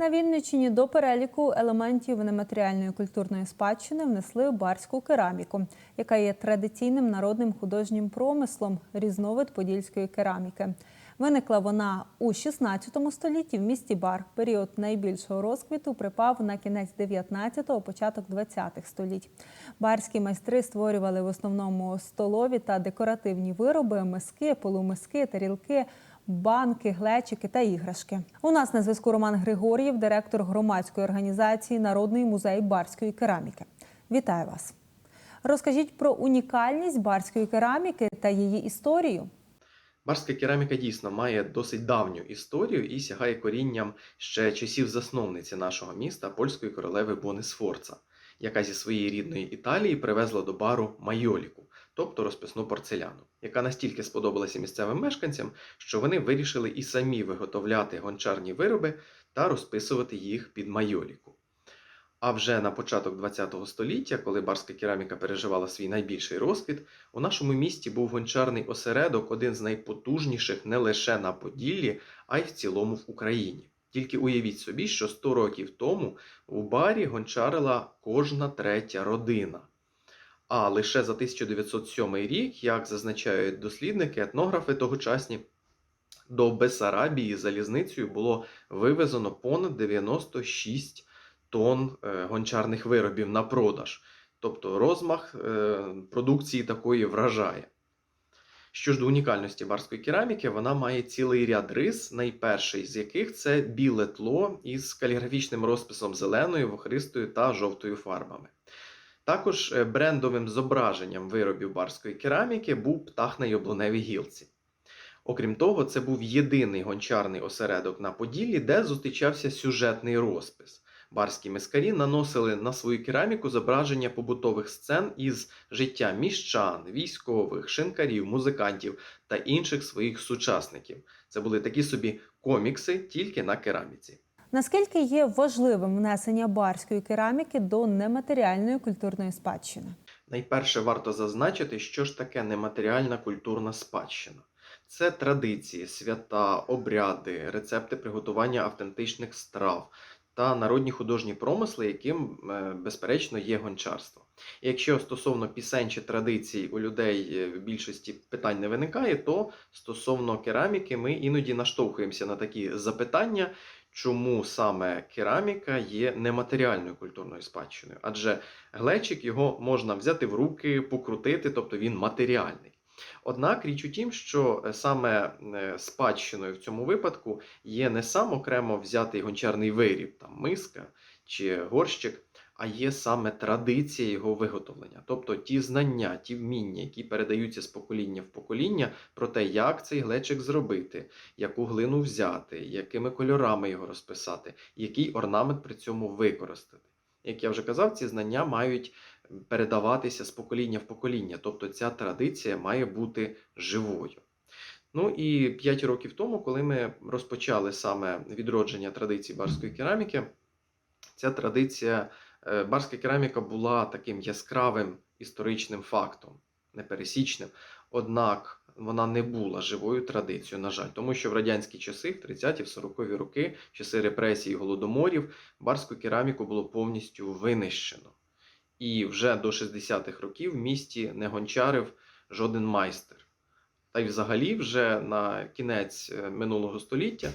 На Вінниччині до переліку елементів нематеріальної культурної спадщини внесли барську кераміку, яка є традиційним народним художнім промислом, різновид подільської кераміки. Виникла вона у 16 столітті в місті Бар. Період найбільшого розквіту припав на кінець 19-го, початок 20-х століть. Барські майстри створювали в основному столові та декоративні вироби, миски, полумиски, тарілки, банки, глечики та іграшки. У нас на зв'язку Роман Григор'єв, директор громадської організації Народний музей барської кераміки. Вітаю вас! Розкажіть про унікальність барської кераміки та її історію. Барська кераміка дійсно має досить давню історію і сягає корінням ще часів засновниці нашого міста польської королеви Бони Сфорца, яка зі своєї рідної Італії привезла до бару майоліку, тобто розписну порцеляну, яка настільки сподобалася місцевим мешканцям, що вони вирішили і самі виготовляти гончарні вироби та розписувати їх під майоліку. А вже на початок ХХ століття, коли барська кераміка переживала свій найбільший розквіт, у нашому місті був гончарний осередок, один з найпотужніших не лише на Поділлі, а й в цілому в Україні. Тільки уявіть собі, що 100 років тому у барі гончарила кожна третя родина. А лише за 1907 рік, як зазначають дослідники, етнографи тогочасні, до Бесарабії залізницею було вивезено понад 96 тонн е, гончарних виробів на продаж. Тобто розмах е, продукції такої вражає. Що ж до унікальності барської кераміки, вона має цілий ряд рис, найперший з яких це біле тло із каліграфічним розписом зеленою, вохристою та жовтою фарбами. Також е, брендовим зображенням виробів барської кераміки був птах на яблуневій гілці. Окрім того, це був єдиний гончарний осередок на Поділлі, де зустрічався сюжетний розпис. Барські мискарі наносили на свою кераміку зображення побутових сцен із життя міщан, військових, шинкарів, музикантів та інших своїх сучасників. Це були такі собі комікси тільки на кераміці. Наскільки є важливим внесення барської кераміки до нематеріальної культурної спадщини? Найперше варто зазначити, що ж таке нематеріальна культурна спадщина. Це традиції, свята, обряди, рецепти приготування автентичних страв та народні художні промисли, яким, е, безперечно, є гончарство. Якщо стосовно пісень чи традицій у людей е, в більшості питань не виникає, то стосовно кераміки ми іноді наштовхуємося на такі запитання, чому саме кераміка є нематеріальною культурною спадщиною. Адже глечик його можна взяти в руки, покрутити, тобто він матеріальний. Однак річ у тім, що е, саме е, спадщиною в цьому випадку є не сам окремо взятий гончарний виріб, там миска чи горщик, а є саме традиція його виготовлення, тобто ті знання, ті вміння, які передаються з покоління в покоління про те, як цей глечик зробити, яку глину взяти, якими кольорами його розписати, який орнамент при цьому використати. Як я вже казав, ці знання мають передаватися з покоління в покоління, тобто ця традиція має бути живою. Ну і 5 років тому, коли ми розпочали саме відродження традиції барської кераміки, ця традиція, е, барська кераміка була таким яскравим історичним фактом, непересічним. Однак вона не була живою традицією, на жаль, тому що в радянські часи, в 30-ті, в 40-ві роки, часи репресій і голодоморів, барську кераміку було повністю винищено. І вже до 60-х років в місті не гончарив жоден майстер. Та й взагалі, вже на кінець е, минулого століття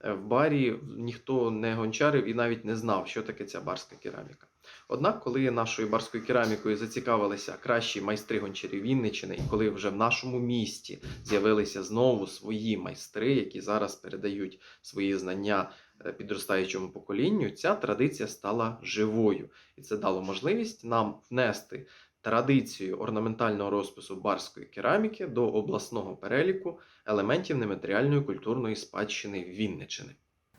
е, в барі ніхто не гончарив і навіть не знав, що таке ця барська кераміка. Однак, коли нашою барською керамікою зацікавилися кращі майстри гончарів Вінниччини, і коли вже в нашому місті з'явилися знову свої майстри, які зараз передають свої знання е, підростаючому поколінню, ця традиція стала живою, і це дало можливість нам внести традицію орнаментального розпису барської кераміки до обласного переліку елементів нематеріальної культурної спадщини Вінниччини.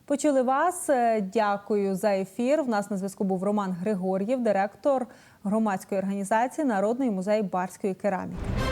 Почули вас. Е, Дякую за ефір. В нас на зв'язку був Роман Григор'єв, директор громадської організації Народний музей барської кераміки.